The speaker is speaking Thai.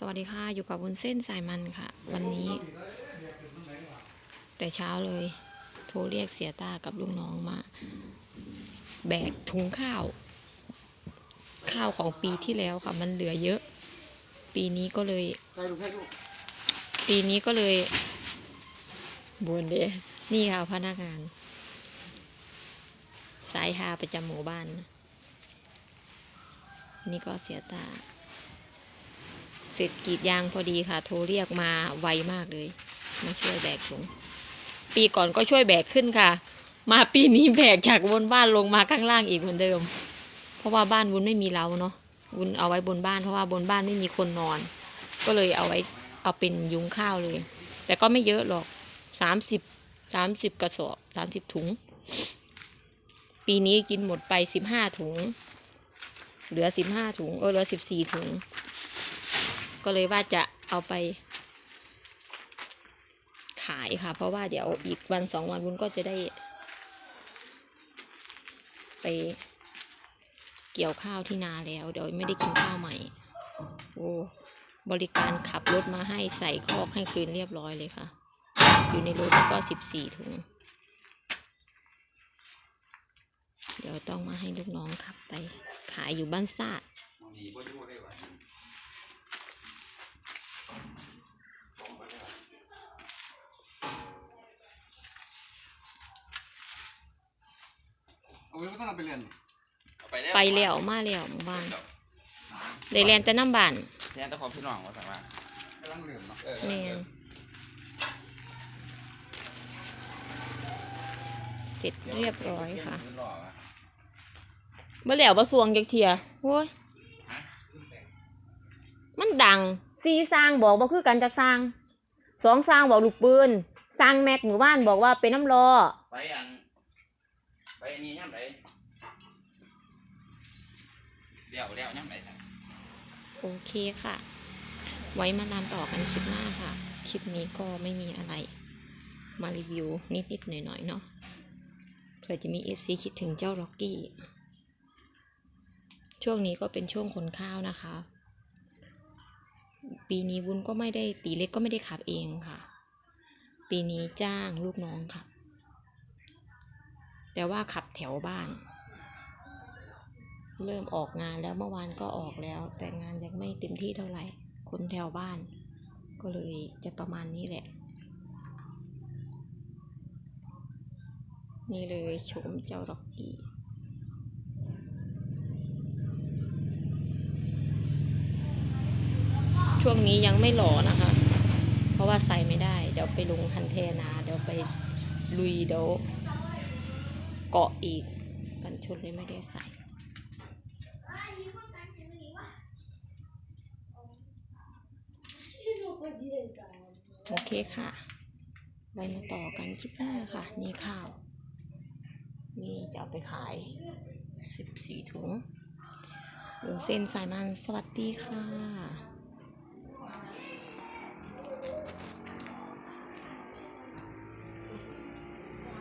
สวัสดีค่ะ อยู่กับวุ้นเส้นสายมันค่ะ วันนี้ แต่เช้าเลย โทรเรียกเสียตากับลูกน้องมา แบกถุงข้าว ข้าวของปีที่แล้วค่ะ มันเหลือเยอะ ปีนี้ก็เลย ปีนี้ก็เลยบวนเดนี่ค่ะพนักงาน สายฮาประจำหมู่บ้านนะนี่ก็เสียตา เสร็จกรีดยางพอดีค่ะ โทรเรียกมาไวมากเลย มาช่วยแบกถุง ปีก่อนก็ช่วยแบกขึ้นค่ะ มาปีนี้แบกจากบนบ้านลงมาข้างล่างอีกเหมือนเดิม เพราะว่าบ้านวุ้นไม่มีเล้าเนาะวุ้นเอาไว้บนบ้านเพราะว่าบนบ้านไม่มีคนนอน ก็เลยเอาไว้เอาเป็นยุ้งข้าวเลย แต่ก็ไม่เยอะหรอกสามสิบสามสิบกระสอบสามสิบถุง ปีนี้กินหมดไปสิบห้าถุง เหลือสิบห้าถุงเออเหลือสิบสี่ถุง ก็เลยว่าจะเอาไป ขายค่ะ เพราะว่าเดี๋ยวอีกวันสองวันวุ้นก็จะได้ ไป เกี่ยวข้าวที่นาแล้ว เดี๋ยวไม่ได้กินข้าวใหม่ โอ้บริการขับรถมาให้ใส่คอกให้คืนเรียบร้อยเลยค่ะ อยู่ในรถก็สิบสี่ถุง เดี๋ยวต้องมาให้ลูกน้องขับไป ขายอยู่บ้านซ่าด ได้ว่ะเอาไว้ไม่ต้องเอาไปเรียนไปแล้วไปแล้วมาแล้วหมู่บ้านเลยแลนแต่น้ำบานแทนแต่พอพี่น้องว่าแต่ว่ากำลังเรียนเนาะเออแม่นเสร็จเรียบร้อยค่ะรอวะเมื่อแล้วมาสวงจากเทียโว้ยมันดังซีสร้างบอกว่าคือกันจากสร้าง สองสร้างบอกลูกปืนสร้างแม็กหมู่บ้านบอกว่าเป็นน้ำรอ ไปอัน ไปนนี้ย่ำไหนเดี๋ยวเดี๋ยวย่ำไหนโอเคค่ะ ไว้มาตามต่อกันคลิปหน้าค่ะ คลิปนี้ก็ไม่มีอะไร มารีวิวนิดๆหน่อยๆเนาะเผื่อจะมีเอฟซีคิดถึงเจ้าร็อกกี้ ช่วงนี้ก็เป็นช่วงขนข้าวนะคะ ปีนี้วุ้นก็ไม่ได้ตีเล็กก็ไม่ได้ขับเองค่ะ ปีนี้จ้างลูกน้องขับ แต่ว่าขับแถวบ้าน เริ่มออกงานแล้วเมื่อวานก็ออกแล้ว แต่งานยังไม่เต็มที่เท่าไหร่ คนแถวบ้าน ก็เลยจะประมาณนี้แหละ นี่เลยชมเจ้าร็อกกี้ช่วงนี้ยังไม่หล่อนะคะ เพราะว่าใส่ไม่ได้ เดี๋ยวไปลงคันเทนา เดี๋ยวไปลุยเดี๋ยว เกาะอีก กันชนเลยไม่ได้ใส่โอเคค่ะไว้มาต่อกันคลิปหน้าค่ะนี่ข้าวนี่จะเอาไปขายสิบสี่ถุงหรือเส้นสายมันสวัสดีค่ะ